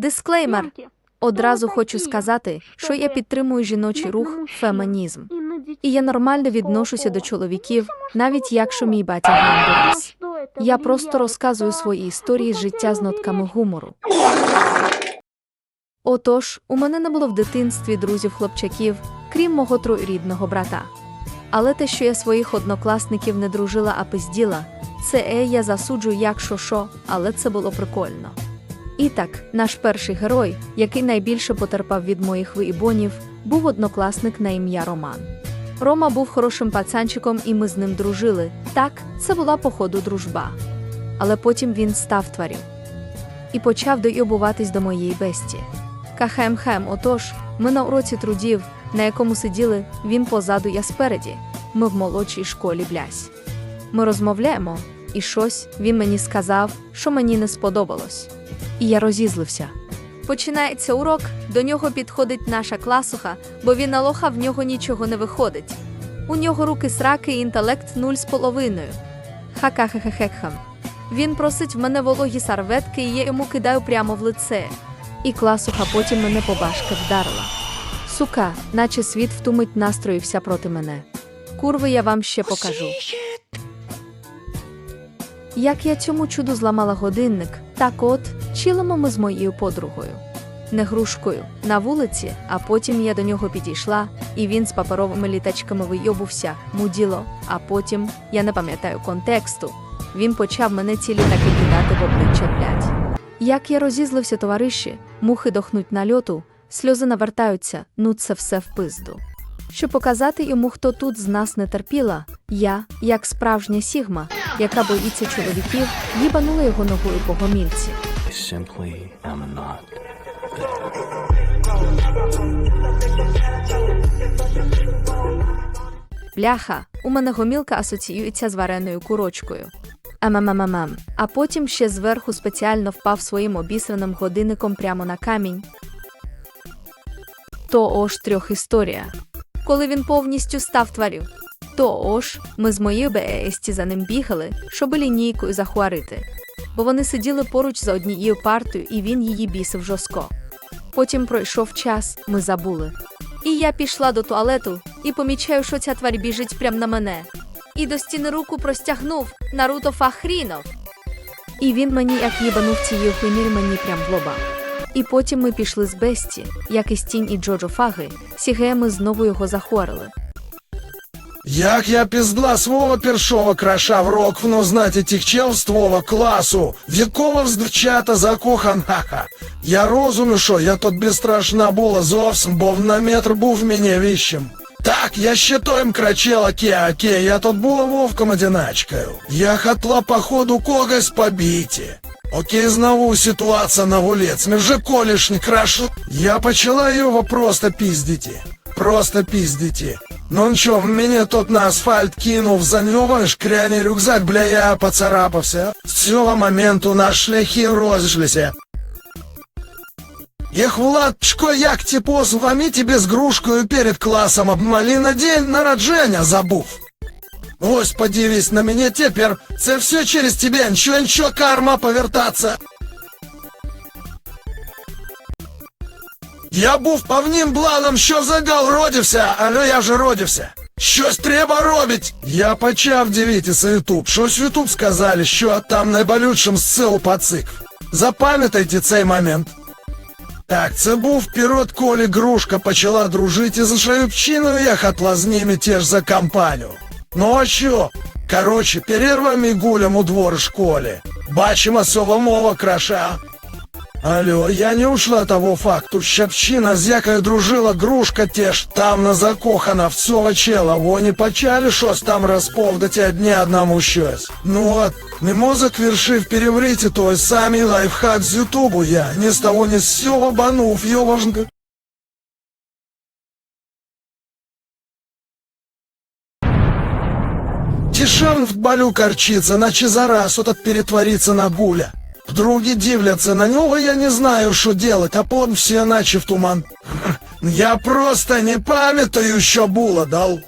Дисклеймер. Одразу хочу сказати, що я підтримую жіночий рух, фемінізм. І я нормально відношуся до чоловіків, навіть якщо мій батя гандерс. Я просто розказую свої історії з життя з нотками гумору. Отож, у мене не було в дитинстві друзів-хлопчаків, крім мого троюрідного брата. Але те, що я своїх однокласників не дружила, а пизділа, це е, я засуджую як що що, але це було прикольно. І так, наш перший герой, який найбільше потерпав від моїх виїбонів, був однокласник на ім'я Роман. Рома був хорошим пацанчиком, і ми з ним дружили. Так, це була походу дружба. Але потім він став тварів і почав дойобуватись до моєї бесті. Кахем-хем, отож, ми на уроці трудів, на якому сиділи, він позаду, я спереді. Ми в молодшій школі блясь. Ми розмовляємо, і щось він мені сказав, що мені не сподобалось. І я розізлився. Починається урок, до нього підходить наша класуха, бо він на лоха в нього нічого не виходить. У нього руки сраки і інтелект нуль з половиною. Ха-ха-ха-ха-хам. Він просить в мене вологі сарветки, і я йому кидаю прямо в лице. І класуха потім мене по башки вдарила. Сука, наче світ втумить настроївся проти мене. Курви, я вам ще покажу. Як я цьому чуду зламала годинник, так от чилимо ми з моєю подругою. Не грушкою, на вулиці, а потім я до нього підійшла, і він з паперовими літачками вийобувся, муділо, а потім, я не пам'ятаю контексту, він почав мене ці літаки кидати в обличчя блядь. Як я розізлився, товариші, мухи дохнуть на льоту, сльози навертаються, ну це все в пизду. Щоб показати йому, хто тут з нас не терпіла, я, як справжня сігма, яка боїться чоловіків, їбанула його ногою по гомільці. Бляха, у мене гомілка асоціюється з вареною курочкою. Амамамамам. А потім ще зверху спеціально впав своїм обісраним годинником прямо на камінь. То ож трьох історія. Коли він повністю став тварю. То ож ми з моєю БЕСТі за ним бігали, щоб лінійкою захуарити. Бо вони сиділи поруч за однією партою, і він її бісив жорстко. Потім пройшов час, ми забули. І я пішла до туалету і помічаю, що ця тварь біжить прямо на мене. І до стіни руку простягнув Наруто Фахрінов. І він мені як їбанув цією химір мені прям в лоба. І потім ми пішли з Бесті, як і Стінь і Джоджо Фаги, сігея ми знову його захворили. Як я піздла свого першого краша в роквну знати тих чел з твого класу, в якого вздвчата закохан, ха-ха. Я розумію, що я тут безстрашна була зовсім, бо на метр був мені віщим. Так, я ще тоєм крачел, окей, окей, я тут була вовком одиначкою. Я хотла походу когось побити. Окей, знову ситуація на вулиць, ми вже колішні краш. Я почала його просто піздити. Просто пиздите. Ну нічого, в мене тут на асфальт кинув за нього шкряний рюкзак, бля, я поцарапався. З цього моменту наші шляхи розійшлися. Ех, Владчко, як типу, з вами тебе з грушкою перед класом обмалі на день народження забув. Ось подивись на мене тепер, це все через тебе, нічого, нічого, карма повертаться. Я був повним планом, що загал родився, але я вже родився. Щось треба робить. Я почав дивитися Ютуб. Щось в Ютуб сказали, що там найболючим ссил пацик. Запам'ятайте цей момент. Так, це був період, коли Грушка почала дружити з Шаюбчиною, я хотла з ними теж за компанію. Ну а що? Короче, перервами гулям у двор школі. Бачимо соломова краша. Алло, я не ушла того факту, щепчина з якою дружила грушка теж там на закохана в цього чела, вони почали щось там розповдати одні одному щось. Ну от, не мозок вирішив переврити той самий лайфхак з ютубу я, ні з того ні з сього банув його Ж... Тишан в балю корчиться, наче зараз отот перетвориться на гуля. Другі дивляться на нього, я не знаю, що делать, а пон все наче в туман. Я просто не пам'ятаю, що було, дал.